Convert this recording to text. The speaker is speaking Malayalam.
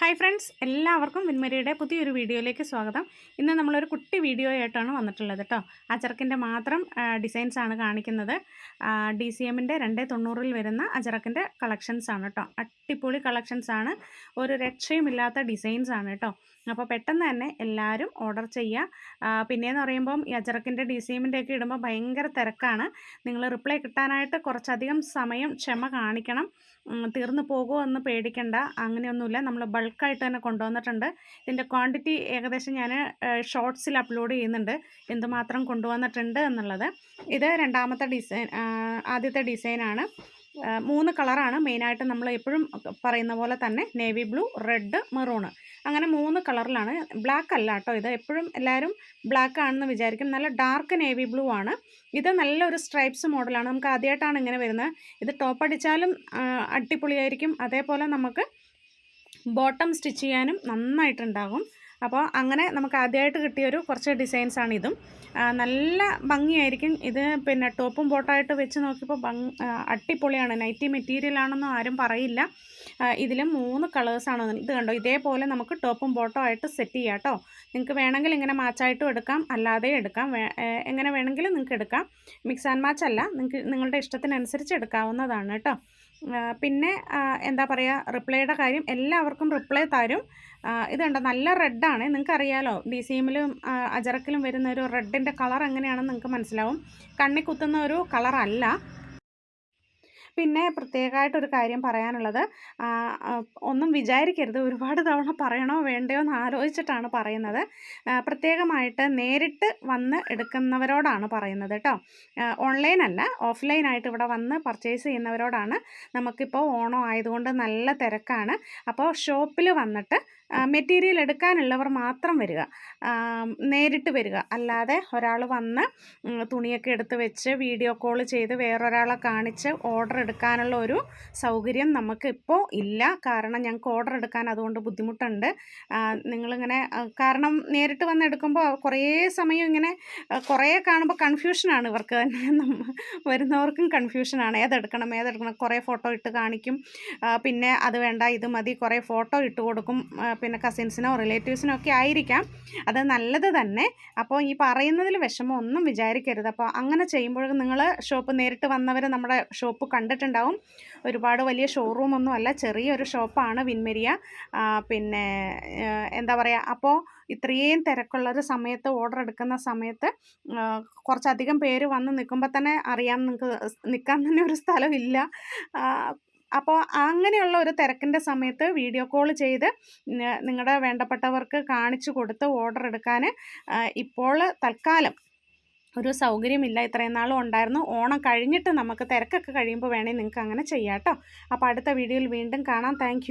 ഹായ് ഫ്രണ്ട്സ് എല്ലാവർക്കും വിൻമരിയുടെ പുതിയൊരു വീഡിയോയിലേക്ക് സ്വാഗതം. ഇന്ന് നമ്മളൊരു കുട്ടി വീഡിയോ ആയിട്ടാണ് വന്നിട്ടുള്ളത് കേട്ടോ അജറക്കിന്റെ മാത്രം ഡിസൈൻസ് ആണ് കാണിക്കുന്നത്. ഡി സി എമ്മിന്റെ രണ്ടേ തൊണ്ണൂറിൽ വരുന്ന അജറക്കിന്റെ കളക്ഷൻസ് ആണ് കേട്ടോ അടിപൊളി കളക്ഷൻസ് ആണ് ഒരു രക്ഷയുമില്ലാത്ത ഡിസൈൻസ് ആണ് കേട്ടോ അപ്പോൾ പെട്ടെന്ന് തന്നെ എല്ലാവരും ഓർഡർ ചെയ്യുക. പിന്നെയെന്ന് പറയുമ്പം ഈ അജറക്കിന്റെ ഡി സി എമ്മിന്റെ ഒക്കെ ഇടുമ്പോൾ ഭയങ്കര തിരക്കാണ്. നിങ്ങൾ റിപ്ലൈ കിട്ടാനായിട്ട് കുറച്ചധികം സമയം ക്ഷമ കാണിക്കണം. തീർന്നു പോകുമോ എന്ന് പേടിക്കണ്ട. അങ്ങനെയൊന്നുമില്ല. നമ്മൾ ബൾക്കായിട്ട് തന്നെ കൊണ്ടുവന്നിട്ടുണ്ട്. ഇതിന്റെ ക്വാണ്ടിറ്റി ഏകദേശം ഞാൻ ഷോർട്സിൽ അപ്ലോഡ് ചെയ്യുന്നുണ്ട്. എന്തുമാത്രം കൊണ്ടുവന്നിട്ടുണ്ട് എന്നുള്ളത്. ഇത് രണ്ടാമത്തെ ഡിസൈൻ ആദ്യത്തെ ഡിസൈനാണ്. മൂന്ന് കളറാണ്. മെയിനായിട്ട് നമ്മൾ എപ്പോഴും പറയുന്ന പോലെ തന്നെ നേവി ബ്ലൂ റെഡ് മെറൂണ്. അങ്ങനെ മൂന്ന് കളറിലാണ്. ബ്ലാക്ക് അല്ല കേട്ടോ ഇത്. എപ്പോഴും എല്ലാവരും ബ്ലാക്ക് ആണെന്ന് വിചാരിക്കും. നല്ല ഡാർക്ക് നേവി ബ്ലൂ ആണ്. ഇത് നല്ലൊരു സ്ട്രൈപ്സ് മോഡലാണ്. നമുക്ക് ആദ്യമായിട്ടാണ് ഇങ്ങനെ വരുന്നത്. ഇത് ടോപ്പ് അടിച്ചാലും അടിപൊളിയായിരിക്കും. അതേപോലെ നമുക്ക് ബോട്ടം സ്റ്റിച്ച് ചെയ്യാനും നന്നായിട്ടുണ്ടാകും. അപ്പോൾ അങ്ങനെ നമുക്ക് ആദ്യമായിട്ട് കിട്ടിയൊരു കുറച്ച് ഡിസൈൻസാണ് ഇതും. നല്ല ഭംഗിയായിരിക്കും. ഇത് പിന്നെ ടോപ്പും ബോട്ടായിട്ട് വെച്ച് നോക്കിയപ്പോൾ ഭംഗി അട്ടിപ്പൊളിയാണ് നൈറ്റി മെറ്റീരിയൽ ആണെന്നും ആരും പറയില്ല. ഇതിലും മൂന്ന് കളേഴ്സാണ് ഇത് കണ്ടോ? ഇതേപോലെ നമുക്ക് ടോപ്പും ബോട്ടോ ആയിട്ട് സെറ്റ് ചെയ്യാം കേട്ടോ. നിങ്ങൾക്ക് വേണമെങ്കിൽ ഇങ്ങനെ മാച്ചായിട്ടും എടുക്കാം. അല്ലാതെ എടുക്കാം. എങ്ങനെ വേണമെങ്കിലും നിങ്ങൾക്ക് എടുക്കാം. മിക്സ് ആൻഡ് മാച്ച് അല്ല. നിങ്ങൾക്ക് നിങ്ങളുടെ ഇഷ്ടത്തിനനുസരിച്ച് എടുക്കാവുന്നതാണ് കേട്ടോ. പിന്നെ എന്താ പറയുക റിപ്ലൈയുടെ കാര്യം എല്ലാവർക്കും റിപ്ലൈ തരും. ഇത് കണ്ടോ നല്ല റെഡാണ് നിങ്ങൾക്കറിയാലോ ഡി സി എമ്മിലും അജറക്കിലും വരുന്ന ഒരു റെഡിന്റെ കളർ എങ്ങനെയാണെന്ന് നിങ്ങൾക്ക് മനസ്സിലാവും. കണ്ണി കുത്തുന്ന ഒരു കളറല്ല. പിന്നെ പ്രത്യേകമായിട്ടൊരു കാര്യം പറയാനുള്ളത്. ഒന്നും വിചാരിക്കരുത്. ഒരുപാട് തവണ പറയണോ വേണ്ടയോ എന്ന് ആലോചിച്ചിട്ടാണ് പറയുന്നത്. പ്രത്യേകമായിട്ട് നേരിട്ട് വന്ന് എടുക്കുന്നവരോടാണ് പറയുന്നത് കേട്ടോ. ഓൺലൈൻ അല്ല ഓഫ്ലൈനായിട്ട് ഇവിടെ വന്ന് പർച്ചേസ് ചെയ്യുന്നവരോടാണ് നമുക്കിപ്പോൾ ഓണം ആയതുകൊണ്ട് നല്ല തിരക്കാണ്. അപ്പോൾ ഷോപ്പിൽ വന്നിട്ട് മെറ്റീരിയൽ എടുക്കാനുള്ളവർ മാത്രം വരിക. നേരിട്ട് വരിക. അല്ലാതെ ഒരാൾ വന്ന് തുണിയൊക്കെ എടുത്ത് വെച്ച് വീഡിയോ കോൾ ചെയ്ത് വേറൊരാളെ കാണിച്ച് ഓർഡർ എടുക്കാനുള്ള ഒരു സൗകര്യം നമുക്കിപ്പോൾ ഇല്ല. കാരണം ഞങ്ങൾക്ക് ഓർഡർ എടുക്കാൻ അതുകൊണ്ട് ബുദ്ധിമുട്ടുണ്ട്. നിങ്ങളിങ്ങനെ കാരണം നേരിട്ട് വന്ന് എടുക്കുമ്പോൾ കുറേ സമയം ഇങ്ങനെ കുറേ കാണുമ്പോൾ കൺഫ്യൂഷനാണ് ഇവർക്ക് തന്നെ വരുന്നവർക്കും കൺഫ്യൂഷനാണ് ഏതെടുക്കണം ഏതെടുക്കണം കുറേ ഫോട്ടോ ഇട്ട് കാണിക്കും. പിന്നെ അത് വേണ്ട ഇത് മതി. കുറേ ഫോട്ടോ ഇട്ട് കൊടുക്കും. പിന്നെ കസിൻസിനോ റിലേറ്റീവ്സിനോ ഒക്കെ ആയിരിക്കാം. അത് നല്ലത് തന്നെ. അപ്പോൾ ഈ പറയുന്നതിൽ വിഷമം ഒന്നും വിചാരിക്കരുത്. അപ്പോൾ അങ്ങനെ ചെയ്യുമ്പോഴും നിങ്ങൾ ഷോപ്പ് നേരിട്ട് വന്നവർ നമ്മുടെ ഷോപ്പ് കണ്ടിട്ടുണ്ടാവും. ഒരുപാട് വലിയ ഷോറൂം ഒന്നും അല്ല ചെറിയൊരു ഷോപ്പാണ് വിൻമെരിയ. പിന്നെ എന്താ പറയുക അപ്പോൾ ഇത്രയും തിരക്കുള്ളൊരു സമയത്ത് ഓർഡർ എടുക്കുന്ന സമയത്ത് കുറച്ചധികം പേര് വന്ന് നിൽക്കുമ്പോൾ തന്നെ അറിയാം നിങ്ങൾക്ക് നിൽക്കാൻ തന്നെ ഒരു സ്ഥലമില്ല. അപ്പോൾ അങ്ങനെയുള്ള ഒരു തിരക്കിന്റെ സമയത്ത് വീഡിയോ കോൾ ചെയ്ത് നിങ്ങളുടെ വേണ്ടപ്പെട്ടവർക്ക് കാണിച്ചു കൊടുത്ത് ഓർഡർ എടുക്കാൻ ഇപ്പോൾ തൽക്കാലം ഒരു സൗകര്യമില്ല ഇത്രയും നാളും ഉണ്ടായിരുന്നു. ഓണം കഴിഞ്ഞിട്ട് നമുക്ക് തിരക്കൊക്കെ കഴിയുമ്പോൾ വേണമെങ്കിൽ നിങ്ങൾക്ക് അങ്ങനെ ചെയ്യാം കേട്ടോ. അപ്പോൾ അടുത്ത വീഡിയോയിൽ വീണ്ടും കാണാം. താങ്ക്